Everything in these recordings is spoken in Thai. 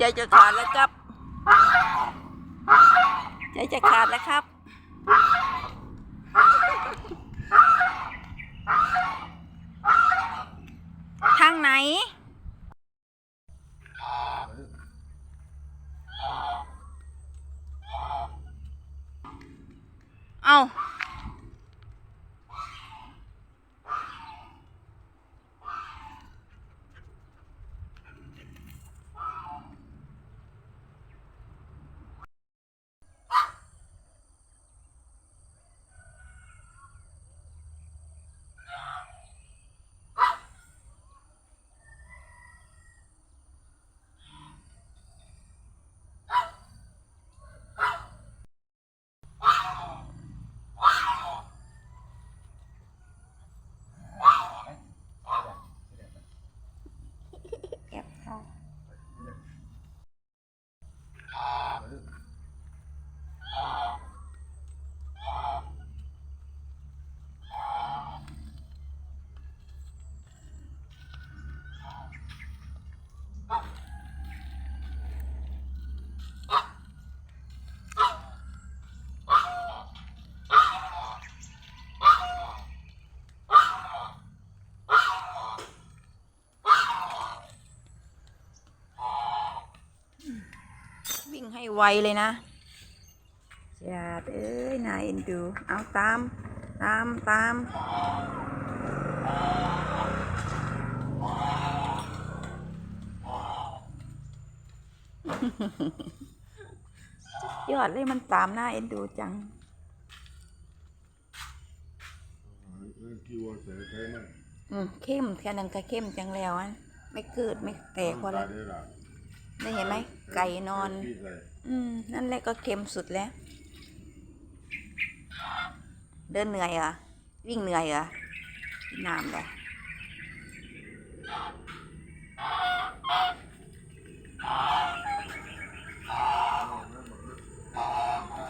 ใจจะขาดแล้วครับ ใจจะขาดแล้วครับ ทางไหน เอาแอบเข้า วิ่ง ให้ไวเลยนะอย่าเอ้ยนายเอ็นดู เอาตาม ตาม ตาม ยอดเลยมันตามหน้าเอ็นดูจังคิวเสร็จใช่ไหมอืมเข้มแค่นั้นก็เข้มจังแล้วอะไม่เกิดไม่แตกพอแล้ว ได้ละได้เห็นไหมไก่นอนที่ใส่อืม นั่นแหละก็เค็มสุดแล้ว เดินเหนื่อยเหรอวิ่งเหนื่อยเหรอกินน้ำเลย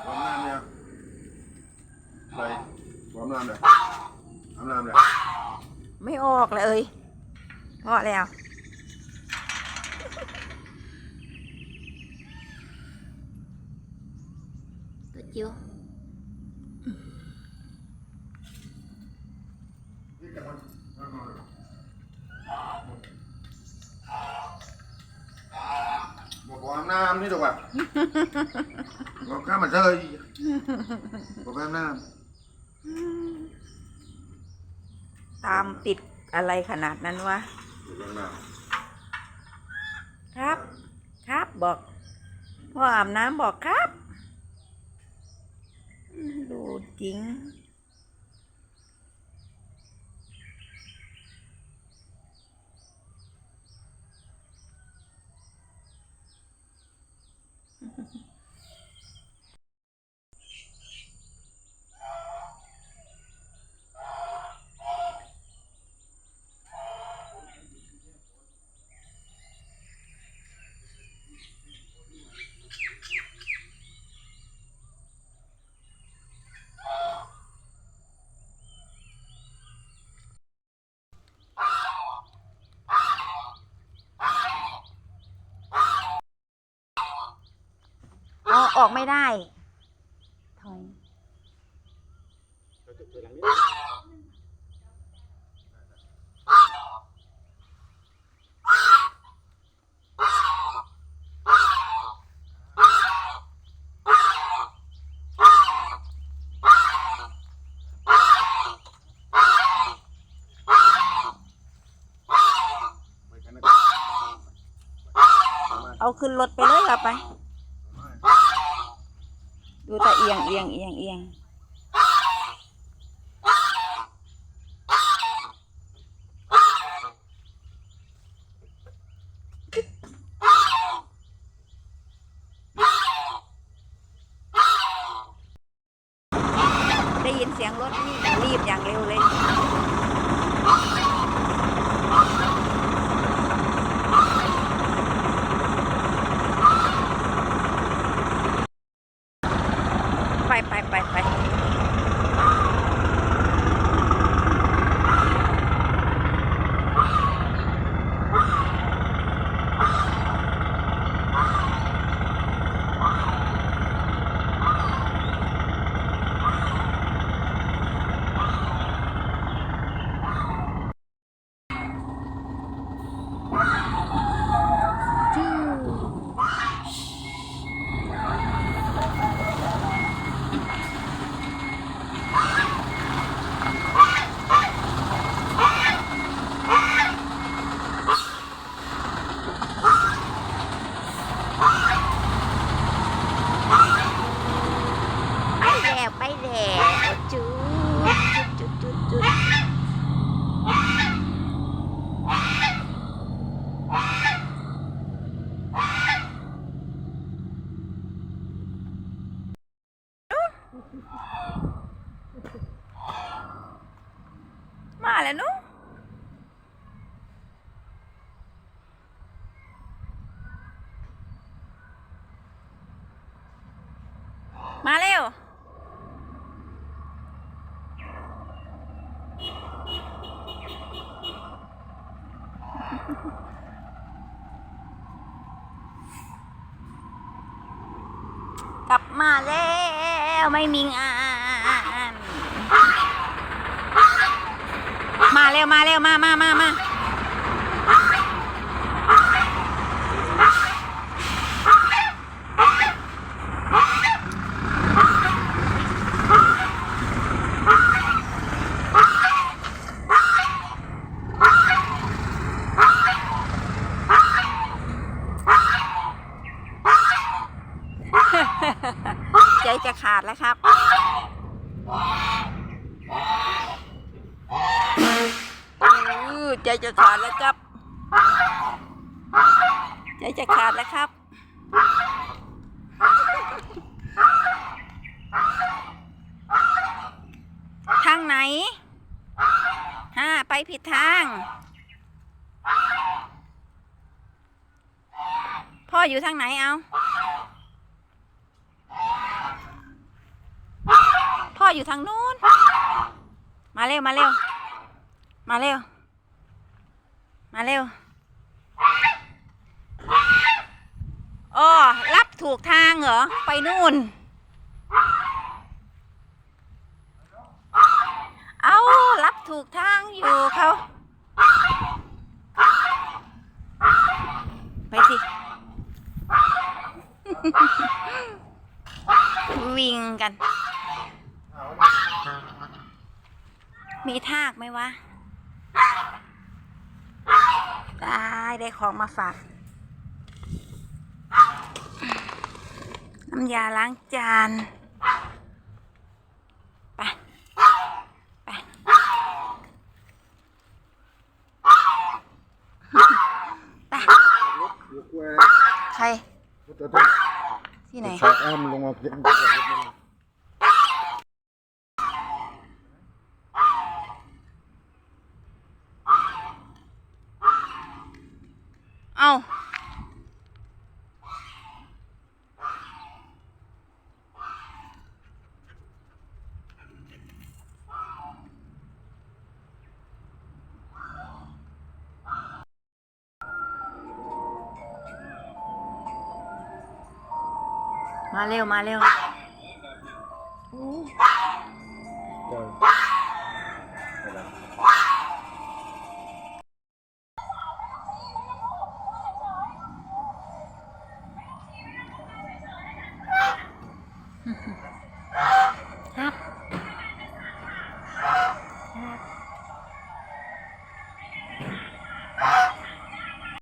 ความน้ำเนี่ยใส่ความน้ำเลยอาบน้ำเลยไม่ออกเลยพอแล้ว ตัวจิ๋วบอกความน้ำนี่ถูกป่ะบอกข้ามมาเจอบอกความน้ตามติดอะไรขนาดนั้นวะำบอกความน้ครับ ครับบอกพ่ออาบน้ำบอกครับ อืมดูจริง อ๋อออกไม่ได้ ถอยเอาขึ้นรถไปเลยเอาไป ดูแต่เอียงเอียงเอียงเอียงได้ยินเสียงรถนี่รีบอย่างเร็วเลย no? Maleo. Gặp mà leo, mày mình à. มาเร็วมาเร็วมามามามาใจจะขาดแล้วครับ อื้อ ใจจะขาดแล้วครับ ใจจะขาดแล้วครับ ทางไหนฮ่าไปผิดทาง พ่ออยู่ทางไหนเอาพ่ออยู่ทางนู้น มาเร็ว มาเร็ว มาเร็ว มาเร็วอ๋อรับถูกทางเหรอ ไปนู่น เอารับถูกทางอยู่เขา ไปสิ วิ่งกัน มีทากไหมวะ ได้ได้ของมาฝาก น้ำยาล้างจานไปไปไปใครที่ไหนใช้แอมลงมาเพียง เอามาเร็ว มาเร็ว เ